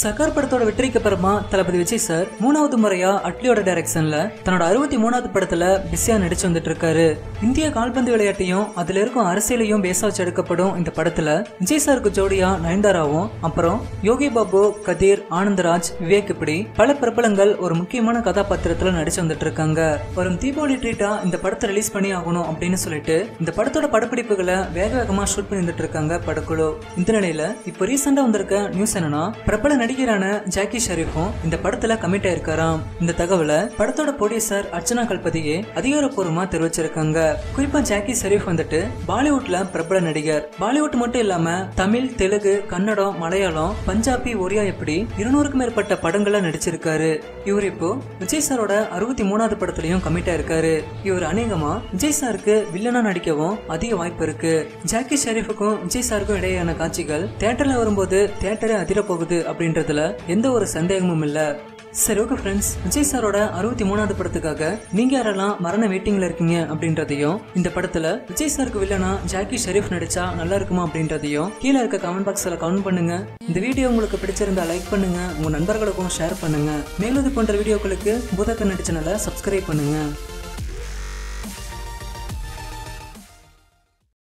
சர்க்கார் படத்தோட வெற்றிக்கு அப்புறமா தளபதி விஜய் சார் மூணாவது முறையா அட்லியோட டைரக்ஷன்ல தன்னோட அறுபத்தி மூணாவது படத்துல பிஸியா நடிச்சு வந்துட்டு இருக்காரு. இந்திய கால்பந்து விளையாட்டையும் அதுல இருக்கும் அரசியலையும் பேச வச்சு எடுக்கப்படும் இந்த படத்துல விஜய் சாருக்கு ஜோடியா நயன்தாராவும் அப்புறம் யோகி பாபு கதீர் ஆனந்தராஜ் விவேக் இப்படி பல பிரபலங்கள் ஒரு முக்கியமான கதாபாத்திரத்துல நடிச்சு வந்துட்டு இருக்காங்க. வரும் தீபாவளி ட்ரீட்டா இந்த படத்தை ரிலீஸ் பண்ணி ஆகணும் அப்படின்னு சொல்லிட்டு இந்த படத்தோட படப்பிடிப்புகளை வேக வேகமா ஷூட் பண்ணி இருக்காங்க படக்குழு. இந்த நிலையில இப்போ ரீசெண்டா வந்திருக்க நியூஸ் என்னன்னா பிரபல நடிகரான ஜாக்கி ஷெரீஃபும் இந்த படத்துல கமிட் ஆயிருக்காராம். இந்த தகவலை படத்தோட ப்ரொடியூசர் அர்ச்சனா கல்பதியே அதிகாரப்பூர்வமா தெரிவிச்சிருக்காங்க. குறிப்பா ஜாக்கி ஷெரீஃப் வந்துட்டு பாலிவுட்ல பிரபல நடிகர். பாலிவுட் மட்டும் இல்லாம தமிழ் தெலுங்கு கன்னடம் மலையாளம் பஞ்சாபி ஒரியா இப்படி இருநூறுக்கும் மேற்பட்ட படங்கள்ல நடிச்சிருக்காரு. இவர் இப்போ விஜய் சாரோட அறுபத்தி மூணாவது படத்துலயும் கமிட் ஆயிருக்காரு. இவர் அநேகமா விஜய் சாருக்கு வில்லனா நடிக்கவும் அதிக வாய்ப்பு இருக்கு. ஜாக்கி ஷெரீஃபுக்கும் விஜய் சாருக்கும் இடையேயான காட்சிகள் தியேட்டர்ல வரும்போது தியேட்டரே அதிர போகுது அப்படின்றதுல எந்த ஒரு சந்தேகமும் இல்ல. சரி ஓகே ஃப்ரெண்ட்ஸ் விஜய் சாரோட அறுபத்தி மூணாவது படத்துக்காக நீங்க யாரெல்லாம் மரண வெயிட்டிங்ல இருக்கீங்க அப்படின்றதையும் இந்த படத்துல விஜய் சாருக்கு வில்லனா ஜாக்கி ஷெரீஃப் நடிச்சா நல்லா இருக்குமா அப்படின்றதையும் கீழே இருக்க கமெண்ட் பாக்ஸ்ல கமெண்ட் பண்ணுங்க. இந்த வீடியோ உங்களுக்கு பிடிச்சிருந்தா லைக் பண்ணுங்க. உங்க நண்பர்களுக்கும் ஷேர் பண்ணுங்க. மேலும் இது போன்ற வீடியோக்களுக்கு பூதக்கன் நடிச்சனல சப்ஸ்கிரைப் பண்ணுங்க.